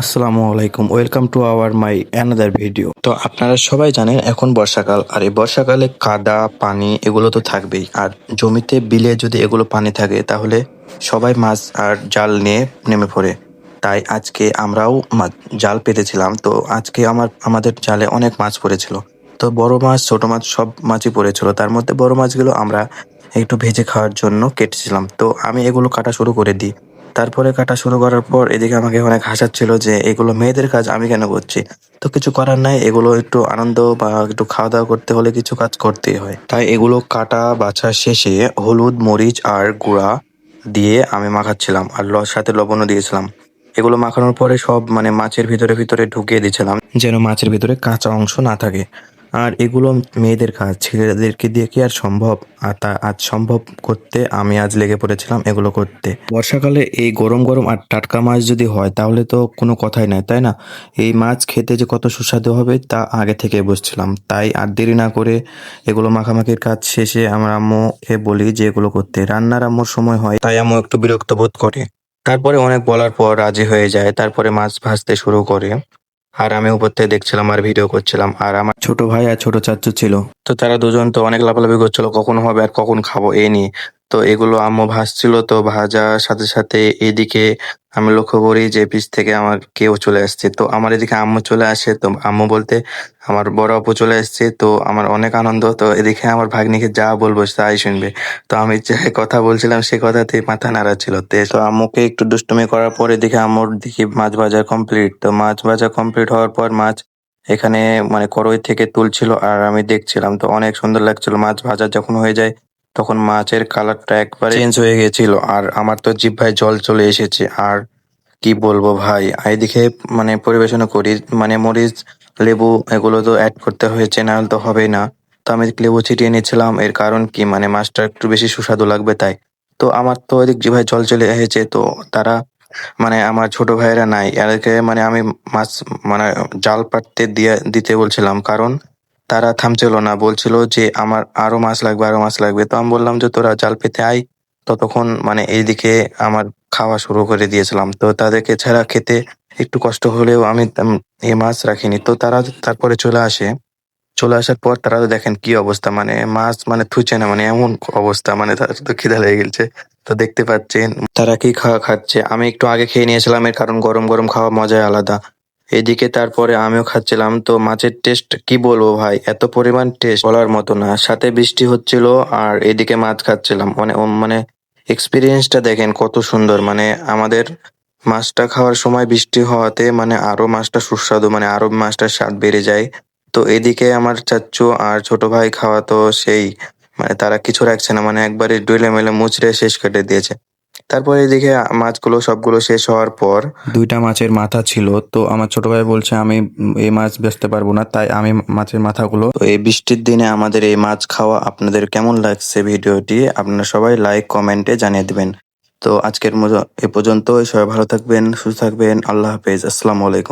আসসালামু আলাইকুম। Welcome to our my another video তো আপনারা সবাই জানেন, এখন বর্ষাকাল। আর এই বর্ষাকালে কাদা, পানি এগুলো তো থাকবেই। আর জমিতে বিলে যদি এগুলো পানি থাকে, তাহলে সবাই মাছ আর জাল নিয়ে নেমে পড়ে। তাই আজকে আমরাও জাল পেতেছিলাম। তো আজকে আমার, আমাদের জালে অনেক মাছ পড়েছিল। তো বড় মাছ, ছোট মাছ সব মাছই পড়েছিল। তার মধ্যে বড় মাছগুলো আমরা একটু ভেজে খাওয়ার জন্য কেটেছিলাম। তো আমি এগুলো কাটা শুরু করে দিই। তারপরে কাটা শুরু করার পর এদিকে আমাকে অনেক হাসাচ্ছিল যে, এগুলো মেয়েদের কাজ, আমি কেন করছি? তো কিছু করার নাই, এগুলো একটু আনন্দ বা একটু খাওয়া দাওয়া করতে হলে কিছু কাজ করতেই হয়। তাই এগুলো কাটা বাছা শেষে হলুদ, মরিচ আর গুঁড়া দিয়ে আমি মাখাচ্ছিলাম আর সাথে লবণও দিয়েছিলাম। এগুলো মাখানোর পরে সব মানে মাছের ভিতরে ভিতরে ঢুকিয়ে দিয়েছিলাম, যেন মাছের ভিতরে কাঁচা অংশ না থাকে। আর এগুলো মেয়েদের কাজ ছেলেদেরকে দিয়ে কি আর সম্ভব? আর তা আজ সম্ভব করতে আমি আজ লেগে পড়েছিলাম এগুলো করতে। বর্ষাকালে এই গরম গরম আর টাটকা মাছ যদি হয়, তাহলে তো কোনো কথাই নাই, তাই না? এই মাছ খেতে যে কত সুস্বাদু হবে, তা আগে থেকে বুঝছিলাম। তাই আর দেরি না করে এগুলো মাখামাখির কাজ শেষে আমার আম্মুকে বলি যে এগুলো করতে। রান্নার আম্মুর সময় হয়, তাই আম্মু একটু বিরক্ত বোধ করে। তারপরে অনেক বলার পর রাজি হয়ে যায়, তারপরে মাছ ভাজতে শুরু করে। আর আমি উপর থেকে দেখছিলাম আর ভিডিও করছিলাম। আর আমার ছোট ভাই আর ছোট চাচু ছিল। তো তারা দুজন তো অনেক লাফালাফি করছিল কখন হবে আর কখন খাব এ নিয়ে। তো এগুলো আম্মু ভাজছিল তো ভাজার সাথে সাথে এদিকে আমি লক্ষ্য করি যে পিছ থেকে আমার কেউ চলে আসছে। তো আমার এদিকে আম্মু চলে আসে, তো আম্মু বলতে আমার বড় আপু চলে আসছে, তো আমার অনেক আনন্দ। তো এদিকে আমার ভাগ্নিকে যা বলব তাই শুনবে। তো আমি যে কথা বলছিলাম সে কথাতে মাথা নাড়াচ্ছিল তে তো আম্মুকে একটু দুষ্টুমি করার পরে দেখে আম্মুর দেখি মাছ ভাজা কমপ্লিট তো মাছ ভাজা কমপ্লিট হওয়ার পর মাছ এখানে মানে করই থেকে তুলছিল আর আমি দেখছিলাম। তো অনেক সুন্দর লাগছিল মাছ ভাজা যখন হয়ে যায় তখন মাছের কালারটা একবারে চেঞ্জ হয়ে গেছিল। আর আমার তো জিহ্বায় জল চলে এসেছে। আর কি বলব ভাই? এদিকে মানে পরিবেশনা করি। মানে মরিচ, লেবু এগুলো তো অ্যাড করতে হয়েছে, না হলে তো হবেই না। তো আমি লেবু ছিটিয়ে নিয়েছিলাম। এর কারণ কি? মানে মাছটা একটু বেশি সুস্বাদু লাগবে তাই। তো আমার তো এদিক জিভায় জল চলে এসেছে। তো তারা মানে আমার ছোট ভাইয়েরা নাই। এদেরকে মানে আমি মাছ মানে জাল পাততে দিয়ে দিতে বলছিলাম। কারণ তারা থামছিল না, বলছিল যে, আমার আরও মাছ লাগবে, আরও মাছ লাগবে। তো আমি বললাম যে, তোরা জাল পেতে আয়। ততক্ষণ মানে এইদিকে আমার খাওয়া শুরু করে দিয়েছিলাম। তো তাদেরকে ছাড়া খেতে একটু কষ্ট হলেও আমি এই মাছ রাখিনি। তো তারা তারপরে চলে আসে। চলে আসার পর তারা তো দেখেন কি অবস্থা মানে মাছ মানে থুইছে না মানে এমন অবস্থা মানে তাদের তো খিদা লেগে গেছে। তো দেখতে পাচ্ছেন, তারা কি খাওয়া খাচ্ছে? আমি একটু আগে খেয়ে নিয়েছিলাম, এর কারণ গরম গরম খাওয়া মজাই আলাদা। এদিকে তারপরে আমিও খাচ্ছিলাম। তো মাছের টেস্ট কি বলব ভাই? এত পরিমাণ টেস্ট বলার মতো না। সাথে বৃষ্টি হচ্ছিল আর এদিকে মাছ খাচ্ছিলাম। মানে মানে এক্সপিরিয়েন্সটা দেখেন কত সুন্দর। মানে আমাদের মাছটা খাওয়ার সময় বৃষ্টি হওয়াতে মানে আরও মাছটা সুস্বাদু মানে আরও মাছটার স্বাদ বেড়ে যায়। তো এদিকে আমার চাচ্চু আর ছোট ভাই খাওয়া তো সেই মানে তারা কিছু রাখছে না। মানে একবারে ডুলে মেলে মুচড়ে শেষ কেটে দিয়েছে। তারপর দেখে মাছগুলো সবগুলো শেষ হওয়ার পর দুইটা মাছের মাথা ছিল তো আমার ছোট ভাই বলছে আমি এই মাছ বেচতে পারব না তাই আমি মাছের মাথাগুলো তো এই বৃষ্টির দিনে আমাদের এই মাছ খাওয়া আপনাদের কেমন লাগছে ভিডিওটি? আপনারা সবাই লাইক কমেন্টে জানিয়ে দেবেন। তো আজকের মতো এ পর্যন্ত সবাই ভালো থাকবেন সুস্থ থাকবেন। আল্লাহ হাফেজ। আসসালামু আলাইকুম।